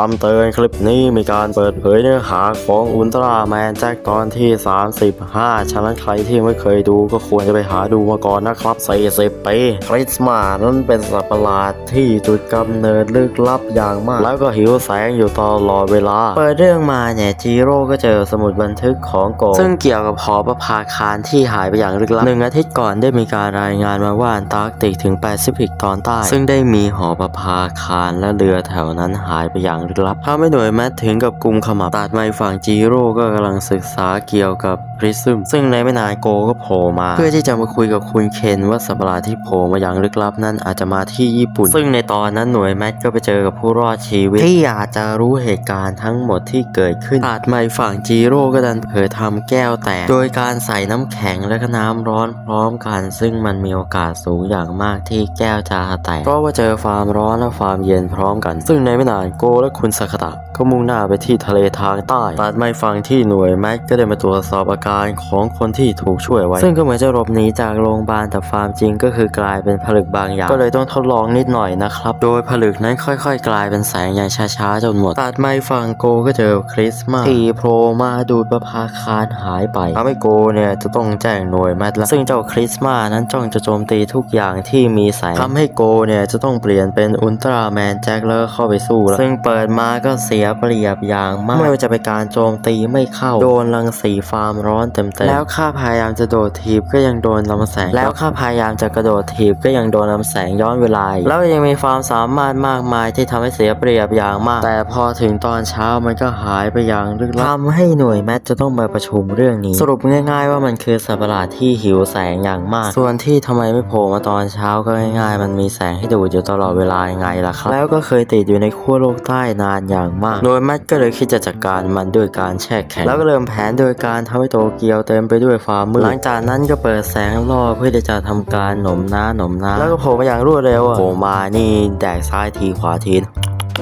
คำเตือนคลิปนี้มีการเปิดเผยเนื้อหาของอุลตร้าแมนแจ็คตอนที่ 35 ฉะนั้นใครที่ไม่เคยดูก็ควรจะไปหาดูมาก่อนนะครับ40ปีคริสต์มาสนั้นเป็นสัตว์ประหลาดที่จุดกำเนิดลึกลับอย่างมาก แล้วก็หิวแสงอยู่ตลอดเวลา เปิดเรื่องมาเนี่ยจีโร่ก็เจอสมุดบันทึกของโกซึ่งเกี่ยวกับหอประภาคารที่หายไปอย่างลึกลับหนึ่งอาทิตย์ก่อนได้มีการรายงานมาว่าอันตาร์กติกถึงแปซิฟิกตอนใต้ ซึ่งได้มีหอประภาคารและเรือแถวนั้นหายไปอย่างลึกลับทำให้หน่วยแมทถึงกับกุมขมับตัดไม้ฝั่งจีโร่ก็กำลังศึกษาเกี่ยวกับพริซึมซึ่งในไม่นานโกก็โผล่มา เพื่อที่จะมาคุยกับคุณเคนว่าสัประหลาที่โผล่มาอย่างลึกลับนั้นอาจจะมาที่ญี่ปุ่น ซึ่งในตอนนั้นหน่วยแมทก็ไปเจอกับผู้รอดชีวิตที่อาจจะรู้เหตุการณ์ทั้งหมดที่เกิดขึ้นตัดไม้ฝั่งจีโร่ก็ดันเผยทำแก้วแตกโดยการใส่น้ำแข็งและก็น้ำร้อนพร้อมกัน ซึ่งมันมีโอกาสสูงอย่างมากที่แก้วจะแตกเพราะว่าเจอความร้อนและความเย็นพร้อมกัน ซึ่งในไม่นานโกและคุณสคาตะก็มุ่งหน้าไปที่ทะเลทางใต้ตัดไม้ฟังที่หน่วยแม็กก็ได้มาตรวจสอบอาการของคนที่ถูกช่วยไว้ ซึ่งก็เหมือนจะหลบหนีจากโรงพยาบาลแต่ความจริงก็คือกลายเป็นผลึกบางอย่าง ก็เลยต้องทดลองนิดหน่อยนะครับ โดยผลึกนั้นค่อยๆ กลายเป็นแสงอย่างช้าๆจนหมดตัดไม้ฟังโกก็เจอคริสต์มาที่โผล่มาดูดประภาคารหายไปทำให้โกเนี่ยจะต้องแจ้งหน่วยแมทแล้วซึ่งเจ้าคริสต์มานั้นจ้องจะโจมตีทุกอย่างที่มีแสงทำให้โกเนี่ยจะต้องเปลี่ยนเป็นอุลตร้าแมนแจ็คเลอร์เข้าไปสู้แล้วซึ่งเปิดมาก็เสียเปรียบอย่างมากไม่ว่าจะเป็นการโจมตีไม่เข้าโดนรังสีฟาร์มร้อนเต็มๆแล้วข้าพยายามจะโดดทีบก็ยังโดนลำแสง แล้วข้าพยายามจะกระโดดทีบก็ยังโดนลำแสงย้อนเวลาอีกแล้วยังมีความสามารถมากมายที่ทำให้เสียเปรียบอย่างมาก แต่พอถึงตอนเช้ามันก็หายไปอย่างลึกลับทำให้หน่วยแมทจะต้องมาประชุมเรื่องนี้ สรุปง่าย ๆ ว่ามันคือสัตว์ประหลาดที่หิวแสงอย่างมาก ส่วนที่ทำไมไม่โผล่มาตอนเช้าก็ง่าย ๆ มันมีแสงให้ดูดอยู่ตลอดเวลายังไงล่ะครับแล้วก็เคยติดอยู่ในขั้วโลกใต้นานอย่างมาก โดยแมทก็เลยคิดจะจัดการมันด้วยการแช่แข็ง แล้วก็เริ่มแผนโดยการทำให้โตเกียวเต็มไปด้วยความมืด หลังจากนั้นก็เปิดแสงล่อเพื่อที่จะทำการหนมน้าหนมน้า แล้วก็โผล่มาอย่างรวดเร็วอะโผล่มานี่แดกซ้ายทีขวาที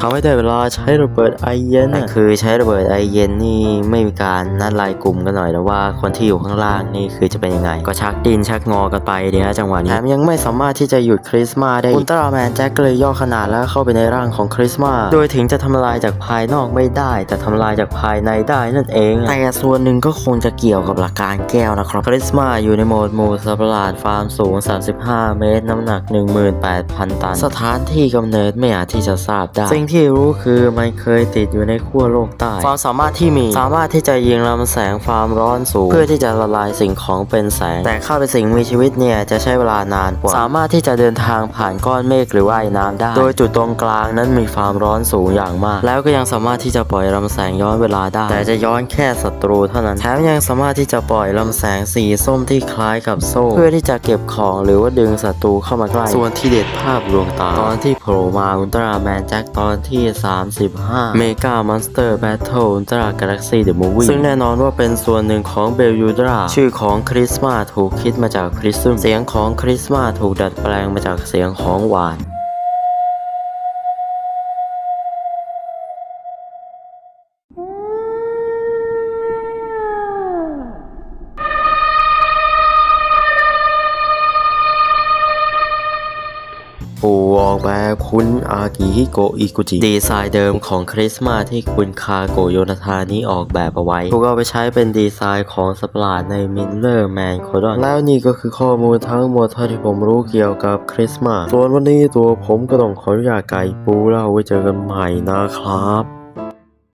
เขาไม่ได้เวลาใช้ระเบิดไอเย็นแต่คือใช้ระเบิดไอเย็นนี่ไม่มีการนัดรายกลุ่มกันหน่อยแล้วว่าคนที่อยู่ข้างล่างนี่คือจะเป็นยังไง ก็ชักดินชักงอกันไปเดีนะจังหวะนี้แถมยังไม่สามารถที่จะหยุดคริสต์มาสได้อุลตร้าแมนแจ็คก็เลยย่อขนาดแล้วเข้าไปในร่างของคริสต์มาสโดยถึงจะทำลายจากภายนอกไม่ได้ แต่ทำลายจากภายในได้นั่นเอง แต่ส่วนหนึ่งก็คงจะเกี่ยวกับหลักการแก้วนะครับคริสต์มาสอยู่ในโหมดหมู่สัตว์ประหลาดฟาร์มสูง 35 เมตร น้ำหนัก 18,000 ตัน สถานที่กำเนิดไม่อาจที่จะทราบได้สิ่งที่รู้คือมันเคยติดอยู่ในขั้วโลกใต้ ความสามารถที่มีสามารถที่จะยิงลำแสงความร้อนสูง เพื่อที่จะละลายสิ่งของเป็นแสง แต่เข้าไปสิ่งมีชีวิตเนี่ยจะใช้เวลานานกว่า สามารถที่จะเดินทางผ่านก้อนเมฆหรือว่ายน้ำได้ โดยจุดตรงกลางนั้นมีความร้อนสูงอย่างมาก แล้วก็ยังสามารถที่จะปล่อยลำแสงย้อนเวลาได้ แต่จะย้อนแค่ศัตรูเท่านั้น แถมยังสามารถที่จะปล่อยลำแสงสีส้มที่คล้ายกับโซ่ เพื่อที่จะเก็บของหรือว่าดึงศัตรูเข้ามาใกล้ ส่วนที่เด็ดภาพลวงตา ตอนที่โผล่มาอุลตร้าแมนแจ็คตอนที่ 35เมกามอนสเตอร์แบทเทิลอุลตร้ากาแล็กซี่เดอะมูวี่ซึ่งแน่นอนว่าเป็นส่วนหนึ่งของเบลยูดราชื่อของคริสต์มาสถูกคิดมาจากคริสซึมเสียงของคริสต์มาสถูกดัดแปลงมาจากเสียงของหวาน ปูวออกแบบคุณอากิฮิโกอิกุจิดีไซน์เดิมของคริสต์มาสที่คุณคาโกโยนาธานี้ออกแบบเอาไว้ถูกเอาไปใช้เป็นดีไซน์ของสปาร์ในมิลเลอร์แมนโคดอนแล้วนี่ก็คือข้อมูลทั้งหมดเท่าที่ผมรู้เกี่ยวกับคริสต์มาสส่วนวันนี้ตัวผมก็ต้องขออนุญาตไก่ปูแล้วไว้เจอกันใหม่นะครับ